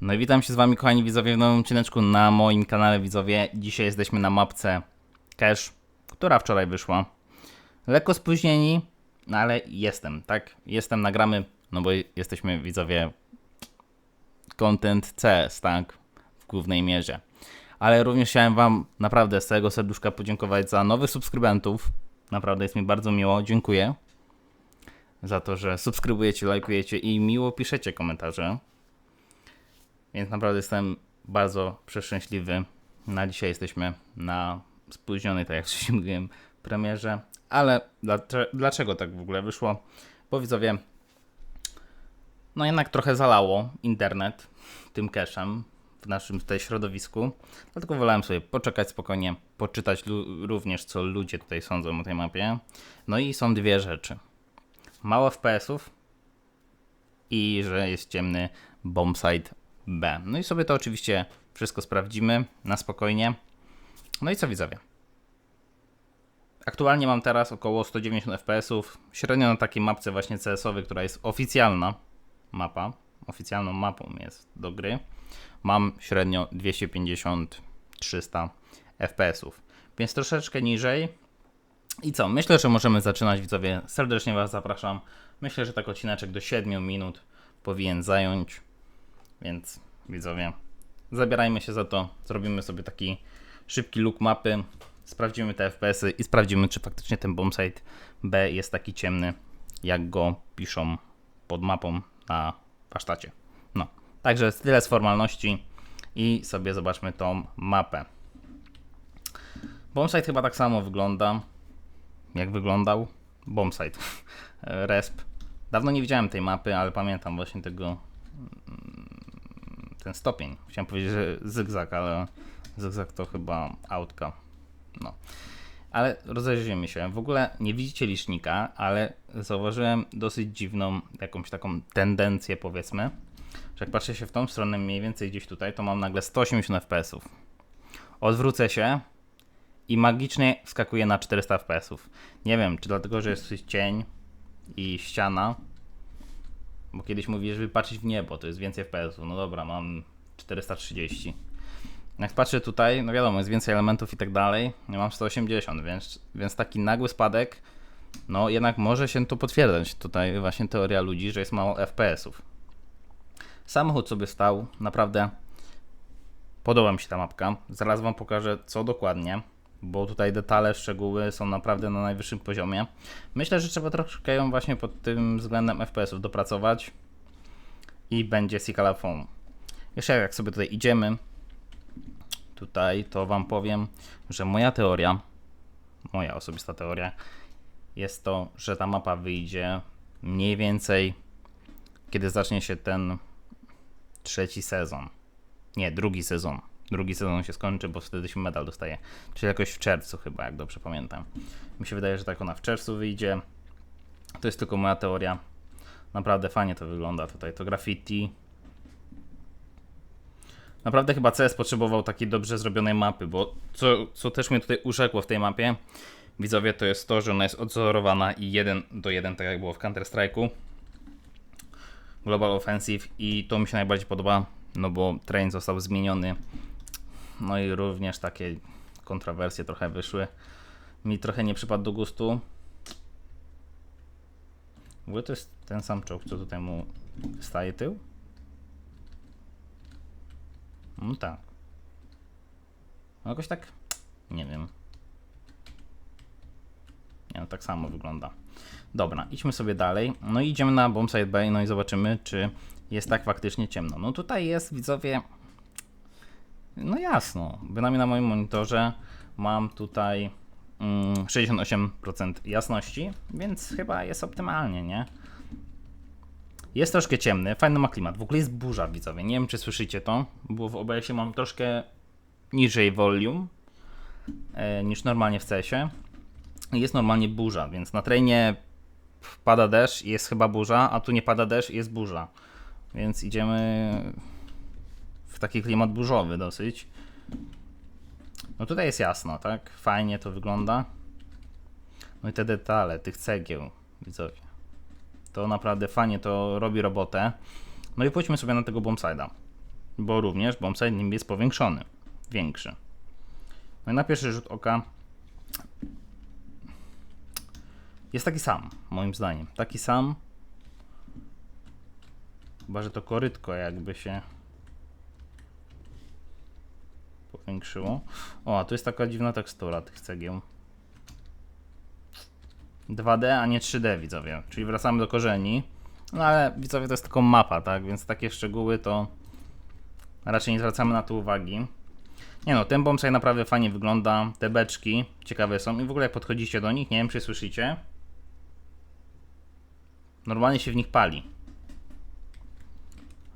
No i witam się z wami kochani widzowie w nowym odcineczku na moim kanale widzowie. Dzisiaj jesteśmy na mapce Cash, która wczoraj wyszła. Lekko spóźnieni, no ale jestem, tak? Jestem, nagramy, no bo jesteśmy widzowie content CS, tak? W głównej mierze. Ale również chciałem wam naprawdę z całego serduszka podziękować za nowych subskrybentów. Naprawdę jest mi bardzo miło, dziękuję za to, że subskrybujecie, lajkujecie i miło piszecie komentarze. Więc naprawdę jestem bardzo przeszczęśliwy. Na dzisiaj jesteśmy na spóźnionej, tak jak wcześniej mówiłem, premierze. Ale dlaczego, tak w ogóle wyszło? Bo widzowie, no jednak trochę zalało internet tym cashem w naszym tutaj środowisku. Dlatego wolałem sobie poczekać spokojnie, poczytać również, co ludzie tutaj sądzą o tej mapie. No i są dwie rzeczy. Mało FPS-ów i że jest ciemny bombsite B. No i sobie to oczywiście wszystko sprawdzimy na spokojnie. No i co widzowie? Aktualnie mam teraz około 190 fps, średnio na takiej mapce właśnie CS-owej, która jest oficjalna mapa, oficjalną mapą jest do gry. Mam średnio 250-300 fps, więc troszeczkę niżej. I co? Myślę, że możemy zaczynać widzowie. Serdecznie Was zapraszam. Myślę, że tak odcineczek do 7 minut powinien zająć. Więc widzowie, zabierajmy się za to. Zrobimy sobie taki szybki look mapy. Sprawdzimy te FPS-y i sprawdzimy, czy faktycznie ten bombsite B jest taki ciemny, jak go piszą pod mapą na warsztacie. No, także tyle z formalności i sobie zobaczmy tą mapę. Bombsite chyba tak samo wygląda, jak wyglądał bombsite. Resp. Dawno nie widziałem tej mapy, ale pamiętam właśnie tego ten stopień. Chciałem powiedzieć, że zygzak, ale zygzak to chyba autka. No. Ale rozejrzyjmy się. W ogóle nie widzicie licznika, ale zauważyłem dosyć dziwną jakąś taką tendencję, powiedzmy, że jak patrzę się w tą stronę, mniej więcej gdzieś tutaj, to mam nagle 180 fps. Odwrócę się i magicznie wskakuje na 400 fps. Nie wiem, czy dlatego, że jest cień i ściana, bo kiedyś mówię, żeby patrzeć w niebo, to jest więcej FPS-ów. No dobra, mam 430. Jak patrzę tutaj, no wiadomo, jest więcej elementów i tak dalej. Ja mam 180, więc, więc taki nagły spadek, no jednak może się to potwierdzać. Tutaj właśnie teoria ludzi, że jest mało FPS-ów. Samochód sobie stał, naprawdę podoba mi się ta mapka. Zaraz Wam pokażę, co dokładnie, bo tutaj detale, szczegóły są naprawdę na najwyższym poziomie. Myślę, że trzeba troszkę ją właśnie pod tym względem FPS-ów dopracować i będzie Sikala Foam. Jeszcze jak sobie tutaj idziemy, tutaj to Wam powiem, że moja teoria, moja osobista teoria jest to, że ta mapa wyjdzie mniej więcej kiedy zacznie się ten trzeci sezon. Nie, drugi sezon. Drugi sezon się skończy, bo wtedy się medal dostaje. Czyli jakoś w czerwcu chyba, jak dobrze pamiętam. Mi się wydaje, że tak ona w czerwcu wyjdzie. To jest tylko moja teoria. Naprawdę fajnie to wygląda tutaj. To graffiti. Naprawdę chyba CS potrzebował takiej dobrze zrobionej mapy, bo co, co też mnie tutaj urzekło w tej mapie, widzowie, to jest to, że ona jest odzorowana i 1 do 1, tak jak było w Counter-Strike'u. Global Offensive i to mi się najbardziej podoba, no bo train został zmieniony. No i również takie kontrowersje trochę wyszły. Mi trochę nie przypadł do gustu. Ogóle to jest ten sam czołg, co tutaj mu staje tył? No tak. No jakoś tak, nie wiem. Nie, no tak samo wygląda. Dobra, idźmy sobie dalej. No i idziemy na Bombsite Bay, no i zobaczymy, czy jest tak faktycznie ciemno. No tutaj jest, widzowie, no jasno. Bynajmniej na moim monitorze mam tutaj mm, 68% jasności, więc chyba jest optymalnie, nie? Jest troszkę ciemny, fajny ma klimat. W ogóle jest burza, widzowie. Nie wiem, czy słyszycie to, bo w OBS-ie mam troszkę niżej volume e, niż normalnie w CS-ie. Jest normalnie burza, więc na trainie pada deszcz i jest chyba burza, a tu nie pada deszcz i jest burza. Więc idziemy w taki klimat burzowy dosyć. No tutaj jest jasno, tak? Fajnie to wygląda. No i te detale tych cegieł, widzowie. To naprawdę fajnie to robi robotę. No i pójdźmy sobie na tego bombside'a. bo również bombsite nim jest powiększony, większy. No i na pierwszy rzut oka jest taki sam, moim zdaniem. Taki sam. Chyba, że to korytko jakby się powiększyło. O, a tu jest taka dziwna tekstura tych cegieł. 2D, a nie 3D, widzowie. Czyli wracamy do korzeni. No ale widzowie, to jest tylko mapa, tak? Więc takie szczegóły to raczej nie zwracamy na to uwagi. Nie no, ten bonsai naprawdę fajnie wygląda. Te beczki ciekawe są. I w ogóle jak podchodzicie do nich, nie wiem czy słyszycie. Normalnie się w nich pali.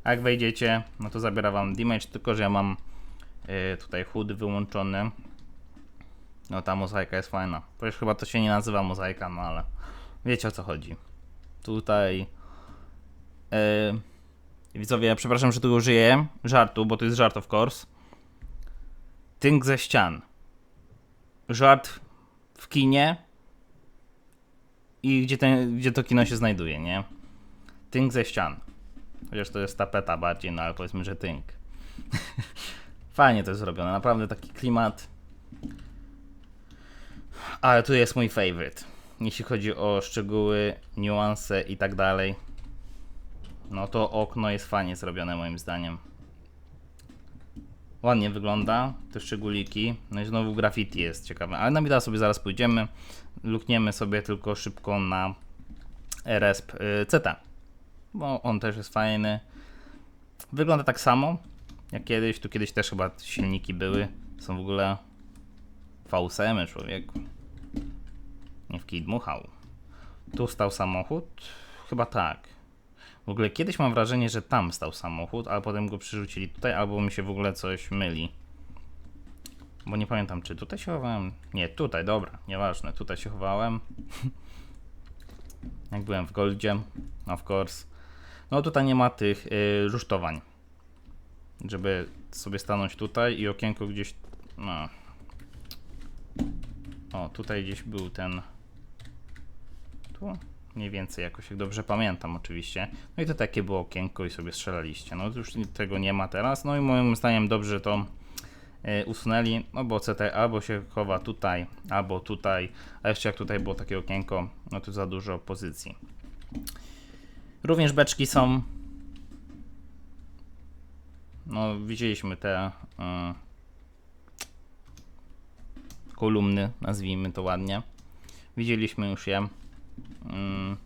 A jak wejdziecie, no to zabiera wam damage, tylko że ja mam tutaj HUD wyłączony. No ta mozaika jest fajna. Przecież chyba to się nie nazywa mozaika, no ale wiecie o co chodzi. Tutaj yy, widzowie, przepraszam, że tu użyję żartu, bo to jest żart of course. Tynk ze ścian. Żart w kinie i gdzie, ten, gdzie to kino się znajduje, nie? Tynk ze ścian. Chociaż to jest tapeta bardziej, no ale powiedzmy, że tynk. Fajnie to jest zrobione, naprawdę taki klimat. Ale tu jest mój favorite. Jeśli chodzi o szczegóły, niuanse i tak dalej. No to okno jest fajnie zrobione moim zdaniem. Ładnie wygląda, te szczególiki. No i znowu graffiti jest ciekawe. Ale na mida sobie zaraz pójdziemy. Lukniemy sobie tylko szybko na RESP y. Bo on też jest fajny. Wygląda tak samo jak kiedyś. Tu kiedyś też chyba silniki były. Są w ogóle V8 człowieku. Nie w kij dmuchał. Tu stał samochód? Chyba tak. W ogóle kiedyś mam wrażenie, że tam stał samochód, ale potem go przyrzucili tutaj, albo mi się w ogóle coś myli. Bo nie pamiętam, czy tutaj się chowałem. Nie, tutaj, dobra, nieważne. Tutaj się chowałem. Jak byłem w Goldzie, of course. No tutaj nie ma tych yy, rusztowań. Żeby sobie stanąć tutaj i okienko gdzieś. No. O, tutaj gdzieś był ten. Tu? Mniej więcej jakoś, jak dobrze pamiętam oczywiście. No i to takie było okienko i sobie strzelaliście. No już tego nie ma teraz. No i moim zdaniem dobrze to e, usunęli, no bo CT albo się chowa tutaj, albo tutaj, a jeszcze jak tutaj było takie okienko, no to za dużo pozycji. Również beczki są. No, widzieliśmy te y, kolumny, nazwijmy to ładnie. Widzieliśmy już je. Mm,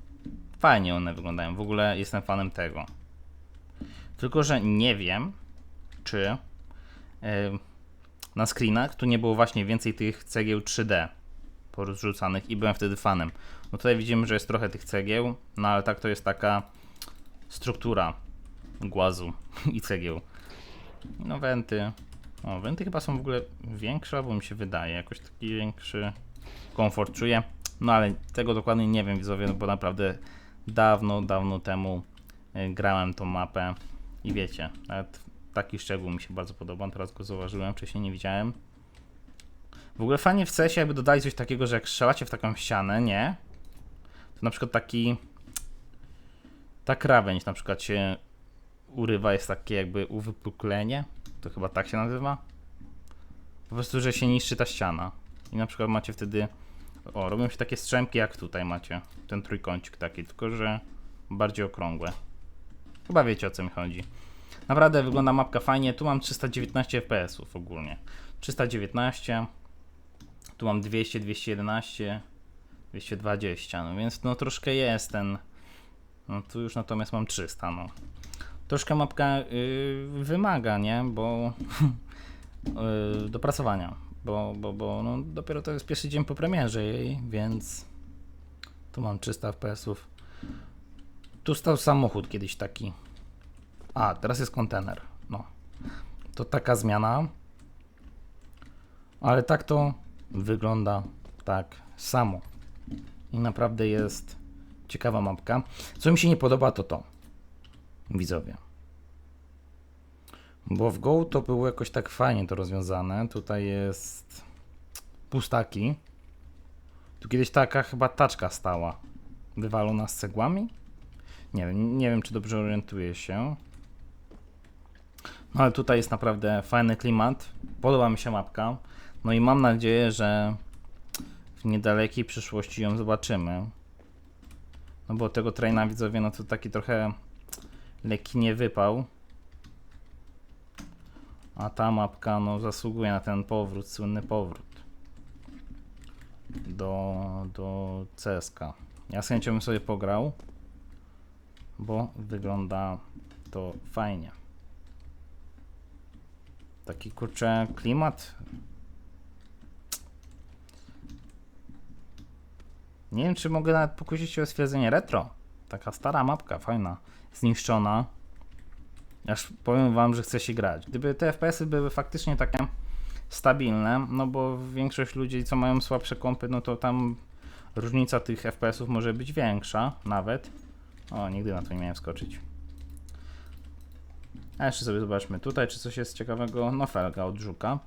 fajnie one wyglądają. W ogóle jestem fanem tego. Tylko, że nie wiem, czy yy, na screenach tu nie było właśnie więcej tych cegieł 3D porozrzucanych i byłem wtedy fanem. No tutaj widzimy, że jest trochę tych cegieł, no ale tak to jest taka struktura głazu i cegieł. No wenty. O, wenty chyba są w ogóle większe, albo mi się wydaje. Jakoś taki większy komfort czuję. No ale tego dokładnie nie wiem, widzowie, no bo naprawdę dawno, dawno temu y, grałem tą mapę i wiecie, nawet taki szczegół mi się bardzo podoba, teraz go zauważyłem, wcześniej nie widziałem. W ogóle fajnie w CS jakby dodali coś takiego, że jak strzelacie w taką ścianę, nie? To na przykład taki ta krawędź na przykład się urywa, jest takie jakby uwypuklenie, to chyba tak się nazywa. Po prostu, że się niszczy ta ściana. I na przykład macie wtedy o, robią się takie strzępki jak tutaj macie. Ten trójkącik taki, tylko że bardziej okrągłe. Chyba wiecie o co mi chodzi. Naprawdę wygląda mapka fajnie. Tu mam 319 fps ogólnie. 319. Tu mam 200, 211, 220. No więc no troszkę jest ten. No tu już natomiast mam 300. No. Troszkę mapka yy, wymaga, nie? Bo yy, dopracowania bo, bo, bo no, dopiero to jest pierwszy dzień po premierze jej, więc tu mam 300 fps-ów. Tu stał samochód kiedyś taki. A, teraz jest kontener. No. To taka zmiana. Ale tak to wygląda tak samo. I naprawdę jest ciekawa mapka. Co mi się nie podoba, to to. Widzowie. Bo w Go to było jakoś tak fajnie to rozwiązane. Tutaj jest pustaki. Tu kiedyś taka chyba taczka stała. Wywalona z cegłami? Nie wiem, nie wiem czy dobrze orientuję się. No ale tutaj jest naprawdę fajny klimat. Podoba mi się mapka. No i mam nadzieję, że w niedalekiej przyszłości ją zobaczymy. No bo tego traina widzowie, no to taki trochę lekki nie wypał. A ta mapka no zasługuje na ten powrót, słynny powrót do, do CSK. Ja z chęcią bym sobie pograł, bo wygląda to fajnie. Taki kurczę klimat. Nie wiem, czy mogę nawet pokusić się o stwierdzenie retro. Taka stara mapka, fajna, zniszczona. Aż powiem wam, że chce się grać. Gdyby te FPS-y były faktycznie takie stabilne, no bo większość ludzi, co mają słabsze kompy, no to tam różnica tych FPS-ów może być większa nawet. O, nigdy na to nie miałem skoczyć. A jeszcze sobie zobaczmy tutaj, czy coś jest ciekawego. No, felga od żuka.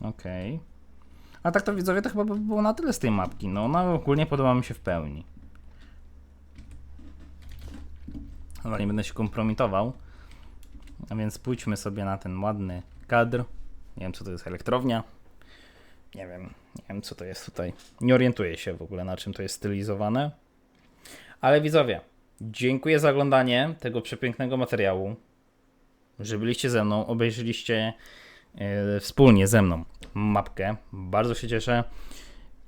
Okej. A tak to widzowie, to chyba by było na tyle z tej mapki. No, ona ogólnie podoba mi się w pełni. Dobra, nie będę się kompromitował. A więc pójdźmy sobie na ten ładny kadr. Nie wiem, co to jest elektrownia. Nie wiem, nie wiem, co to jest tutaj. Nie orientuję się w ogóle, na czym to jest stylizowane. Ale widzowie, dziękuję za oglądanie tego przepięknego materiału. Że byliście ze mną, obejrzeliście e, wspólnie ze mną mapkę. Bardzo się cieszę.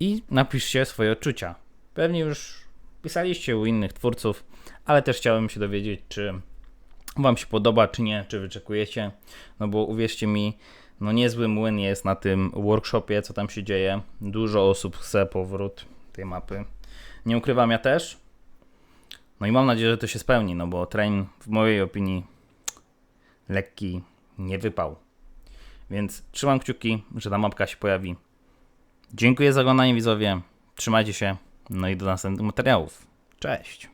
I napiszcie swoje odczucia. Pewnie już pisaliście u innych twórców, ale też chciałem się dowiedzieć, czy Wam się podoba, czy nie, czy wyczekujecie. No bo uwierzcie mi, no niezły młyn jest na tym workshopie, co tam się dzieje. Dużo osób chce powrót tej mapy. Nie ukrywam, ja też. No i mam nadzieję, że to się spełni, no bo train w mojej opinii lekki nie wypał. Więc trzymam kciuki, że ta mapka się pojawi. Dziękuję za oglądanie widzowie. Trzymajcie się. No i do następnych materiałów. Cześć.